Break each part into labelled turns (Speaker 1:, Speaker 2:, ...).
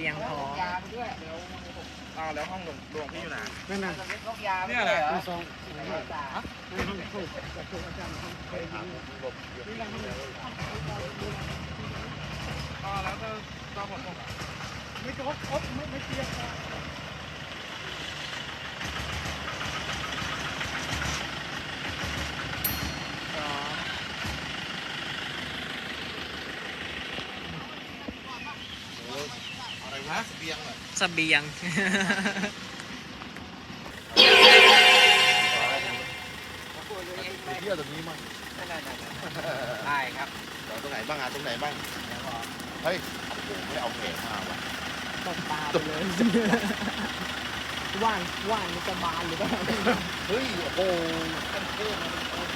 Speaker 1: เรียงพร้อม
Speaker 2: ยาไปด้วย
Speaker 3: อ้าแล้วห้องหลวงหลวงพี่อยู่ไหน
Speaker 2: นั่นน่ะจะเป็นพวกยาไป
Speaker 3: เนี่ย
Speaker 2: ด้วย
Speaker 3: แหละ
Speaker 2: เหรอ
Speaker 4: สอง
Speaker 2: ไม่ใช่จ่า
Speaker 3: อ้าแล้วก็ต้องหมดตรง
Speaker 4: ไม่จบครบไม่ไม่เตียง
Speaker 1: พร้อม
Speaker 3: อะไรวะ เบียงอะ
Speaker 1: เสบียง
Speaker 3: เที่ยวตรงนี้มั้ง
Speaker 2: นั่นน่ะนั่นน่ะได้ครับ
Speaker 3: เดี๋ยวตรงไหนบ้างอะตรงไหนบ้าง เฮ้ยโอ้โหไม่เอาแขนมาว่ะ
Speaker 1: ตบตาไปเลยว่านว่านมันจะบานหรือเปล่า
Speaker 3: เฮ้ย โอ้โหกันเพิ่มมาเป็นคน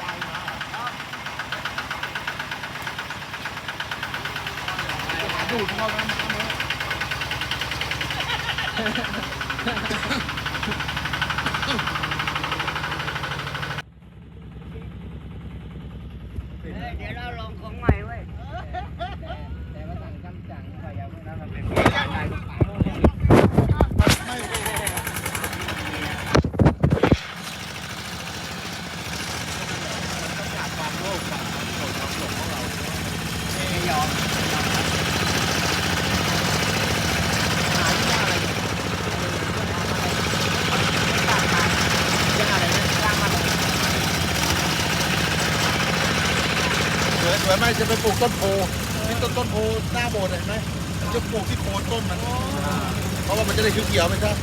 Speaker 3: ยายมา หาดูดเข้ามามา
Speaker 2: เดี๋ยวเราลองของใหม่เว้ยแต่ว่าสั่งกำจังก็อย่าเพิ่งนั้นมันเป็นการได้ลูกหมาไม่ยอม
Speaker 3: สวยสวย ไม่จะไปปลูกต้นโพนี่ต้นต้นโพหน้าโบสถ์เห็นไหมจะปลูกที่โคนต้นมัน เพราะว่ามันจะได้เขียวๆไหมครับ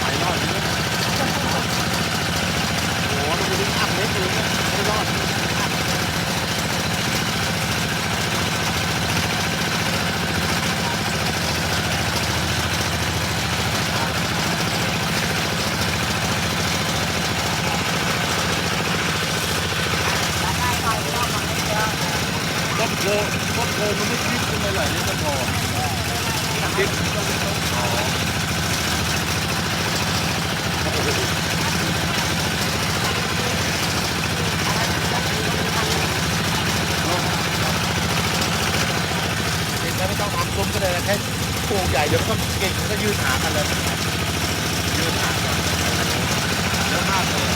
Speaker 3: ไปรอดเลยโอ้โหมันจะวิ่งอัพเล็กเลยเนี่ยไม่รอด ต้นโพต้นโพมันไม่คิดขึ้นมาไหลเลยต้นโพคิดอ๋อเด็กไม่ต้องทำซุ้มก็ได้นะแค่ งใหญ่เดี๋ยวก็เก่งก็ยืนหากันเลยยืนหากันเยอะมากเลย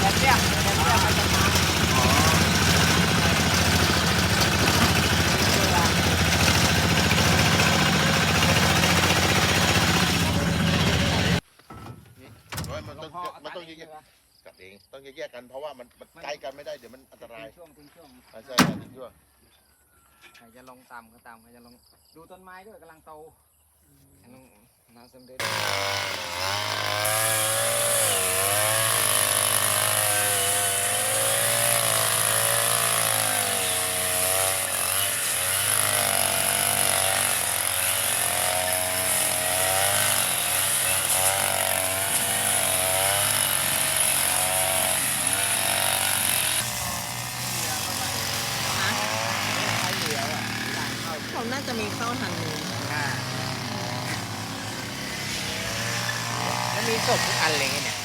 Speaker 2: แบบเนี้ยแบบเนี้ยมันจะมา
Speaker 3: อ๋อ เฮ้ยมันต้องมันต้องแยกๆกันเองต้องแยกๆกันเพราะว่ามันมันใกล้กันไม่ได้เดี๋ยวมันอันตราย
Speaker 2: ช่วงเป็นช่วง
Speaker 3: อ่าใช่ครับจริงด้วย
Speaker 2: ใค รจะลงตามก็ตามใครจะลงดูต้นไม้ด้วยกำลังโตน้องน้าสมเด็จ เหลืออะทางเข้า
Speaker 1: เขาน่าจะมีเข้าทางนู้น
Speaker 2: อ่า แล้วมีศพทุกอันเลยไงเนี่ย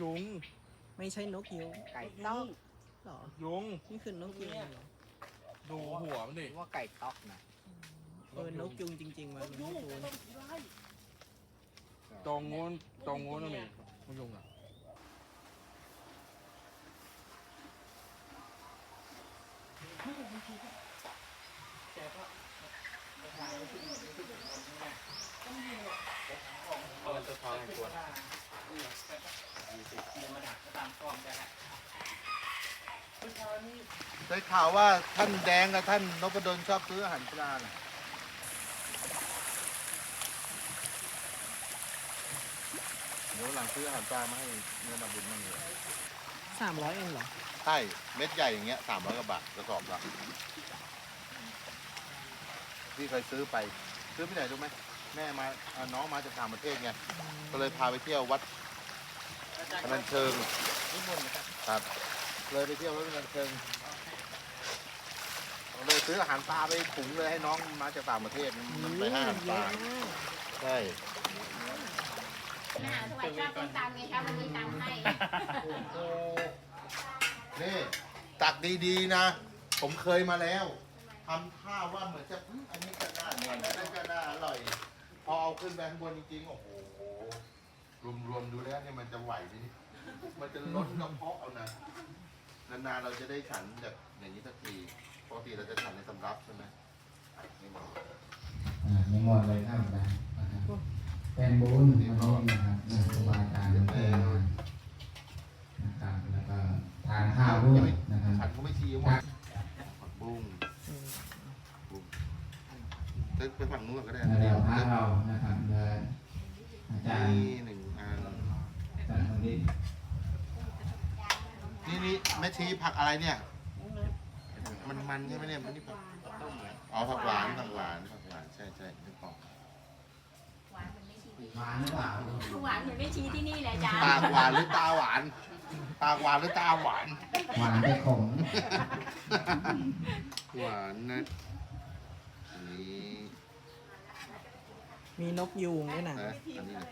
Speaker 1: ยุง ไม่ใช่นกยุง
Speaker 2: ไก่ต๊อก
Speaker 1: หรอ
Speaker 3: ยุง
Speaker 1: นี่คือนกยุงเหรอ
Speaker 3: ดูหัวมัน
Speaker 2: ห
Speaker 3: ดิ
Speaker 2: รือว่าไก่ต๊อกนะ
Speaker 1: เออ นกยุงจริง ๆ มันไม่รู้
Speaker 3: ตรงโน้นตรงโน้นมีมันยุงอะได้ ข่าวว่าท่านแดงกับท่านนพดลชอบซื้ออาหารปลาน่ะเดี๋ยวหลังซื้ออาหารปลามาให้เนื้อนาบุญมั่งเลย
Speaker 1: สามร้อยเองเหรอ
Speaker 3: ใช่เม็ดใหญ่อย่างเงี้ยสามร้อยกว่าบาทกระสอบละพี่เคยซื้อไป ซื้อไปไหนรู้ไหมแม่มาอ่าน้องมาจากต่างประเทศไงก็เลยพาไปเที่ยววัดพนัญเชิงครับ เลยไปเที่ยววัดพนัญเชิงเลยซื้ออาหารปลาไปถุงเลยให้น้องมาจากต่างประเทศมันไปให้อาหารปลา
Speaker 1: เยอะมาก
Speaker 3: ใช่
Speaker 5: น่าทำไมชอบต้มตำไงคะมันมีตำให้
Speaker 3: โอ้โหนี่ตักดีๆนะ ผมเคยมาแล้วทำท่าว่าเหมือนจะอืมอันนี้ก็น่าเหมือนอันนั้นก็น่าอร่อย พอเอาขึ้นไปข้างบนจริงๆโอ้โหรวมๆดูแล้วเนี่ยมันจะไหวไหมเนี่ยมันจะลดกระเพาะเอานะ นานๆเราจะได้ฉันแบบอย่างนี้สักทีปกติเราจะฉันในสำรับใช่ไหมอะนี่มา
Speaker 6: อ่านิมนต์เลยครับนะนะครับเป็นบุญวันนี้นะครับนะครูบาอาจารย์เพื่อนมานะครับแล้วก็ทานข้าวด้วยนะครับ
Speaker 3: ฉันก็ไม่ชี้หมดผักบุ้งบุ้งเดินไปฝั่งนู้นก็ได้
Speaker 6: แล้ว
Speaker 3: นะ
Speaker 6: เดี๋ยวพระเรานะครับเดินอาจารย์
Speaker 3: นี่หนึ่งอัน
Speaker 6: อาจารย์คนนี้
Speaker 3: นี่นี่แม่ ชีผักอะไรเนี่ย มันมันใช่ไหมเนี่ยมันนี่ผักอ๋อผักหวานผักหวานผักหวานใช่ใช่นึกออก
Speaker 5: หวานมันไม่ชี้
Speaker 6: มาหรือเปล่า
Speaker 5: หวานมันไม่ชี้ที่นี่แหละจ้า
Speaker 3: ปากหวานหรือตาหวาน ปากหวานหรือตาหวาน
Speaker 6: หวานแต่ขม
Speaker 3: หวานนะอันนี้
Speaker 1: มีนกยูงด้วยนะ
Speaker 3: นะอันนี้นะ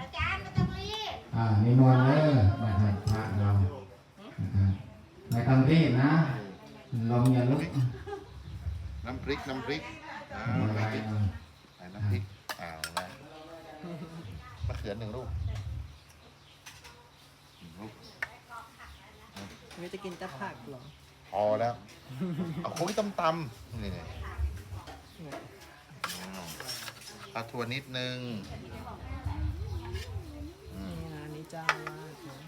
Speaker 5: อาจารย์มันจะมี
Speaker 6: อ่านิมนต์เลยนะครับพระเรา นะครับไม่ต้องรีบนะ ลมอย่าลุก
Speaker 3: น้ำพริกน้ำพริกอ้าว
Speaker 6: อะไร
Speaker 3: น้ำพริก
Speaker 6: เอา
Speaker 3: ใส่น้ำพริกอ้าวนะมะเขือหนึ่งลูกหนึ่งลูก
Speaker 1: ไม่จะกินแต่ผักเหรอ
Speaker 3: พอแล้ว เอาโค้ยตำตำๆนี่นี่อืมปลาทัวนิดนึงอืม
Speaker 1: นี่นะอันนี้เจ้าอาวาดนะ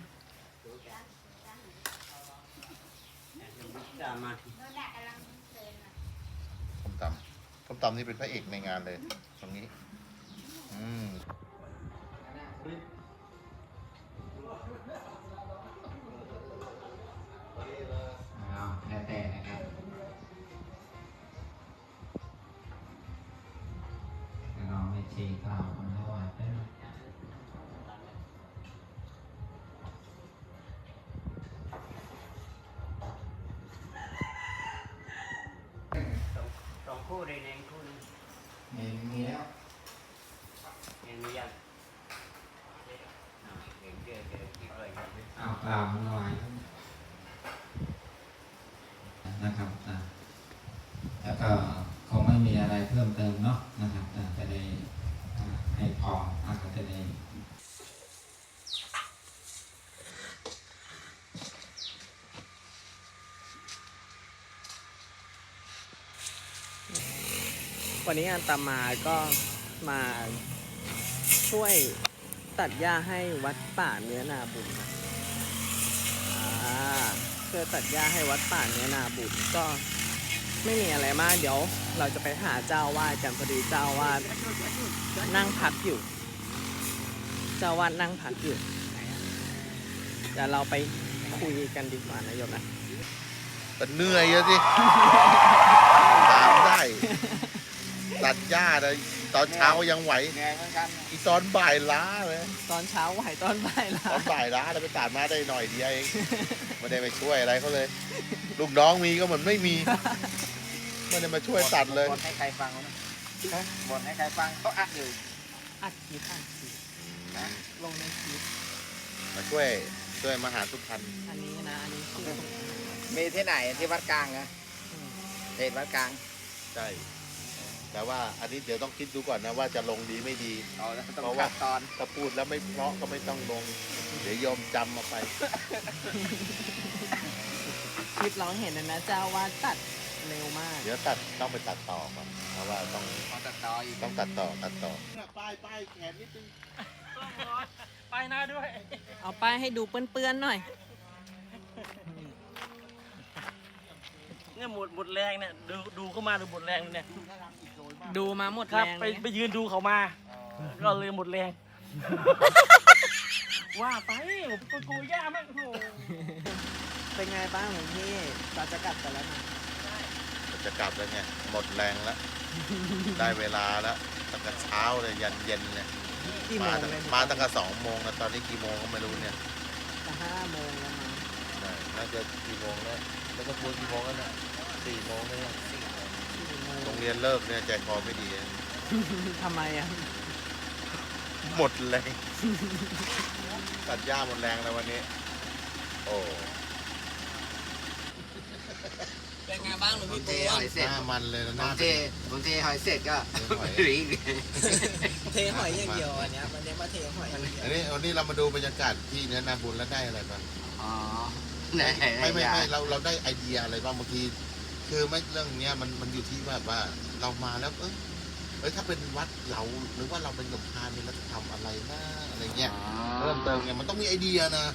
Speaker 3: ส้มตำส้มตำนี่เป็นพระเอกในงานเลย ตรงนี้
Speaker 7: คู่เลยเองคู่นึง
Speaker 6: มีมีแล้ว
Speaker 7: เองมียังอ่าเห็นเจอเจอที่เคยครับ
Speaker 6: เอากล่าวหน่อยนะครับอะแล้วก็คงไม่มีอะไรเพิ่มเติมเนาะนะครับอะจะได้อะให้พออาจจะได้
Speaker 1: วันนี้อันตมาก็มาช่วยตัดหญ้าให้วัดป่าเนื้อนาบุญนะอ่าช่วยตัดหญ้าให้วัดป่าเนื้อนาบุญก็ไม่มีอะไรมากเดี๋ยว เราจะไปหาเจ้าวาดกันพอดีเจ้าวาดนั่งพักอยู่ เจ้าวาดนั่งพักอยู่เดี๋ยวเราไปคุยกันดีกว่านะโยมนะ
Speaker 3: แต่เหนื่อยอะสิถามได้ ตัดหญ้าเลยตอนเช้ายังไหว
Speaker 2: เหนื่อยเหมือนกัน
Speaker 3: อีตอนบ่ายล้าเลย
Speaker 1: ตอนเช้าไหวตอนบ่ายละ
Speaker 3: ตอนบ่ายล้าเราไปตัดมาได้หน่อยเดียวเองไม่ได้ไปช่วยอะไรเขาเลย ลูกน้องมีก็เหมือนไม่มีไม่ได้มาช่วยตัดเลย
Speaker 2: บ่นให้ใครฟังนะบ่นให้ใครฟังเขาอัดอยู่
Speaker 1: อัดคลิปอัดคลิปนะลงในคลิป
Speaker 3: มาช่วยช่วยมาหาทุกทัน
Speaker 1: อันนี้นะอันนี้คือ
Speaker 2: มีที่ไหนที่วัดกลางนะ
Speaker 1: อืม
Speaker 2: เพจวัดกลาง
Speaker 3: ใช่ แต่ว่าอันนี้เดี๋ยวต้องคิดดูก่อนนะว่าจะลงดีไม่ดี
Speaker 2: เอาแล้วต้อง
Speaker 3: เพราะว่า
Speaker 2: ตัดตอน
Speaker 3: ถ้าพูดแล้วไม่เพราะก็ไม่ต้องลง เดี๋ยวโยมจำมาไป
Speaker 1: คลิปเราเห็นนะนะเจ้าว่าตัดเร็วมาก
Speaker 3: เดี๋ยวตัดต้องไปตัดต่อก่อน
Speaker 1: อ
Speaker 3: เพราะว่าต้อง
Speaker 2: ขอตัดต่ออีก
Speaker 3: ต้องตัดต่อตัดต่อป้ายป้ายแขนนิดนึง
Speaker 4: ไปหน้าด้วย
Speaker 1: เอาป้ายให้ดูเปื้อนๆหน่อย
Speaker 4: เนี่ยหมดหมดแรงเนี่ยดูดูเข้ามาดูหมดแรงเนี่ย
Speaker 1: ดูมาหมด
Speaker 4: ครับ
Speaker 1: แรง
Speaker 4: ไป
Speaker 1: เลย
Speaker 4: ไปยืนดูเขามา ก็เลยหมดแรง ว่าไปผมกูกูย่ามากโอ้โห
Speaker 1: เป็นไงบ้างหลวงพี่เราจะกลับกันแล้วนะ
Speaker 3: จะกลับแล้วเนี่ย หมดแรงแล้ว ได้เวลาแล้วตั้งแต่เช้าเลยยันเย็นเนี่ย
Speaker 1: กี่โม
Speaker 3: มางตั้ง
Speaker 1: เลย
Speaker 3: มาตั้งแต่สองโมงแล้วตอนนี้กี่โมงก็ไม่รู้เนี่ย
Speaker 1: จะห้าโมงแล้วมั้ง
Speaker 3: ใช่น่าจะกี่โมงแล้ว แล้วก็พูดกี่โมงแล้วเนี่ยสี่โมงแล้วเนี่ย
Speaker 1: สี่โม
Speaker 3: โรงงเรียนเลิกเนี่ยใจคอไม่ดี
Speaker 1: ทำไมอะ
Speaker 3: หมดแรงตัดหญ้าหมดแรงแล้ววันนี้ โอ้
Speaker 1: เป็นไงบ้างหลวง
Speaker 2: ผม
Speaker 1: พี่
Speaker 2: เท
Speaker 1: ปู
Speaker 2: หอยเสร็จ
Speaker 3: หน้ามันเลยนะ
Speaker 2: ผ
Speaker 3: หน้าม
Speaker 2: เทผมเทหอยเสร็จก็
Speaker 3: หอย
Speaker 2: หรีก
Speaker 1: เทหอยอย่างเดียวอันเนี้ยวันนี้มาเทหอยอย่างเดียว
Speaker 3: อันนี้วันนี้เรามาดูบรรยากาศที่เนื้อนาบุญแล้วได้อะไรบ้าง
Speaker 2: อ๋อไหน
Speaker 3: ไม่ไม่ไม่เราเราได้ไอเดียอะไรบ้างบางที คือไม่เรื่องเนี้ยมันมันอยู่ที่แบบว่าเรามาแล้วเออเอ้ยถ้าเป็นวัดเราหรือว่าเราเป็นหลวงพานเนี่ยเราจะทำอะไรนะอะไรเงี้ยเพิ่มเติมเนี่ยมันต้องมีไอเดียนะ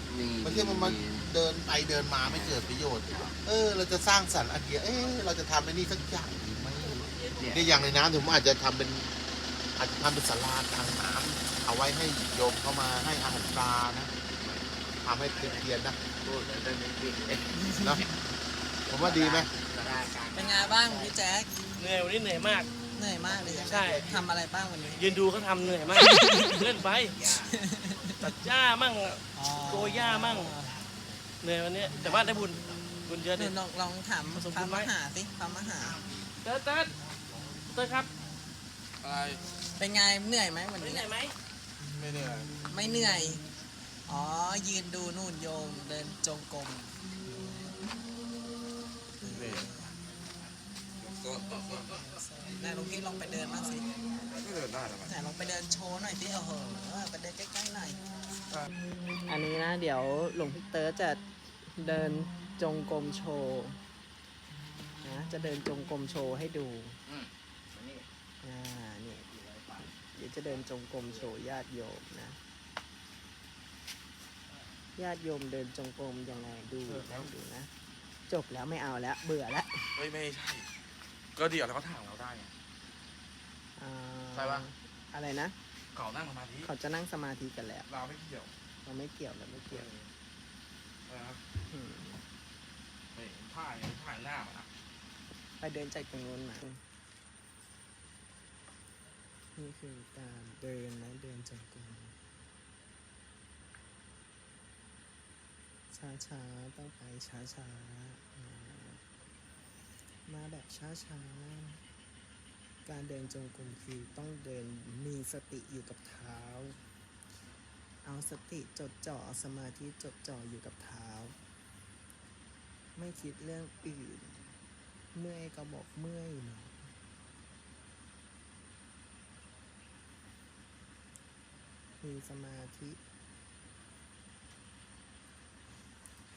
Speaker 3: ไม่ใช่มันมาเดินไปเดินมาไม่เกิดประโยชน์ เออ เราจะสร้างสรรค์ไอเดีย เออเราจะทำไอ้นี่สักอย่างดีไหม
Speaker 2: เนี่ย
Speaker 3: นี่อย่างในน้ำผมอาจจะทำเป็นอาจจะทำเป็นศาลากลางน้ำเอาไว้ให้โยมเข้ามาให้อาหารปลานะทำให้เทียนๆนะ
Speaker 2: พูดแล้วจะไม่ปิดเอ๊ะ
Speaker 3: เนาะผมว่าดีไหม
Speaker 2: กระดาษกลาง
Speaker 1: เป็นไงบ้างพี่แจ๊ค
Speaker 4: เหนื่อยวันนี้เหนื่อยมาก
Speaker 1: เหนื่อยมากเลยใช่ไหม
Speaker 4: ใช่
Speaker 1: ทำอะไรบ้างวันนี้
Speaker 4: ยืนดูเขาทำเหนื่อยมาก เล่นไปตัดหญ้ามั่ง
Speaker 1: อ๋อ
Speaker 4: โกยหญ้ามั่งเหนื่อยวันนี้แต่ว่าได้บุญบุญเยอะ
Speaker 1: เดี๋
Speaker 4: ดิ
Speaker 1: ยวลองลองถาม
Speaker 4: ผสม
Speaker 1: พระ
Speaker 4: บุญไหม
Speaker 1: มหาสิพระมหา
Speaker 4: เติร์ดเติร์ดเติร์ดครับ
Speaker 1: เป็นไงเหนื่อยไหมวัน
Speaker 4: เห
Speaker 1: นี้
Speaker 4: นื่อยไหม
Speaker 1: ไม่เหนื่อยอ๋อยืนดูนู่นโยมเดินจงกรม ไหนหลวงพี่ลองไปเดินบ้างสิก็เดินได้ไหนลองไปเดินโชว์หน่อยสิโอ้โหไปเดินใกล้ๆหน่อย อันนี้นะ เดี๋ยวหลวงพี่เติร์ดจะเดินจงกรมโชว์นะจะเดินจงกรมโชว์ให้ดูอ่านี่เดี๋ยวจะเดินจงกรมโชว์ญาติโยมนะญาติโยมเดินจงกรมยังไงดูนะดูนะ จบแล้วไม่เอาแล้ว เบื่อแล้ว
Speaker 8: เฮ้ยไม่ใช่ ก็เดี๋ยวแล้วก็ถามเราได้ไง
Speaker 1: อ่า
Speaker 8: ใช่ปะ
Speaker 1: อะไรนะ
Speaker 8: เก่านั่งสมาธิ
Speaker 1: เขาจะนั่งสมาธิกันแล้ว
Speaker 8: เราไม่เกี่ยว
Speaker 1: เราไม่เกี่ยวเราไม่เกี่ยว
Speaker 8: นะครับ
Speaker 1: อืม
Speaker 8: ไม่ถ่ายถ่ายหน้ามันอะ
Speaker 1: ไปเดินจากตรงนู้นมานี่คือการเดินนะเดินจงกรมช้าๆ ต้องไปช้าๆอ่า มาแบบช้าๆ การเดินจงกรมคือต้องเดินมีสติอยู่กับเท้า เอาสติจดจ่อเอาสมาธิจดจ่ออยู่กับเท้า ไม่คิดเรื่องอื่น เมื่อยก็บอกเมื่อยหนอมีสมาธิ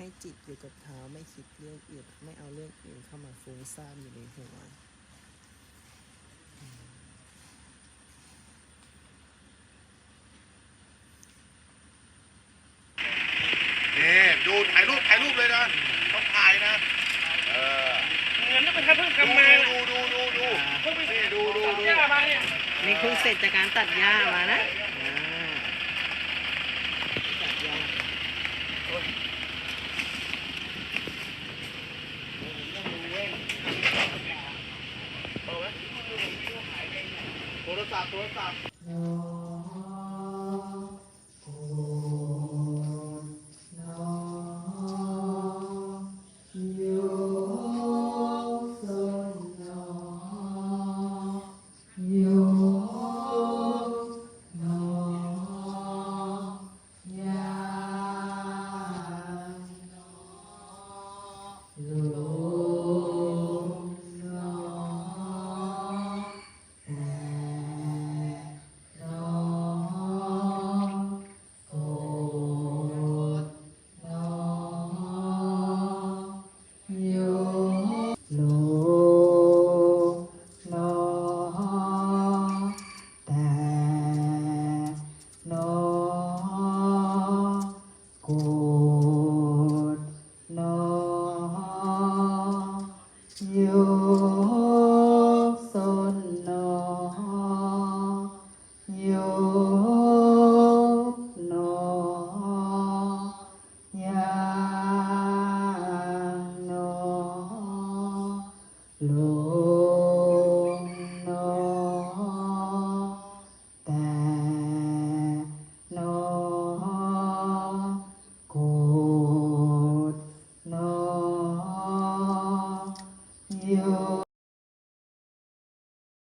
Speaker 1: ให้จิตอยู่กับเท้าไม่คิดเรื่องอื่นไม่เอาเรื่องอื่นเข้ามาฟุ้งซ่านอยู่ในหัว
Speaker 3: นี่ดูถ่ายรูปถ่ายรูปเลยนะต้องถ่ายนะเออ
Speaker 4: เงินนี่เป็นการเพิ่ง
Speaker 3: ดู
Speaker 4: ทำมา
Speaker 3: ดูดูดูดู
Speaker 4: เพิ่งไป
Speaker 3: นี่ดูดูดู
Speaker 4: หญ้ามาเนี่ย
Speaker 1: นี่เพิ่งเสร็จจากการตัดหญ้ามานะอ่าตัดหญ้า
Speaker 3: โทร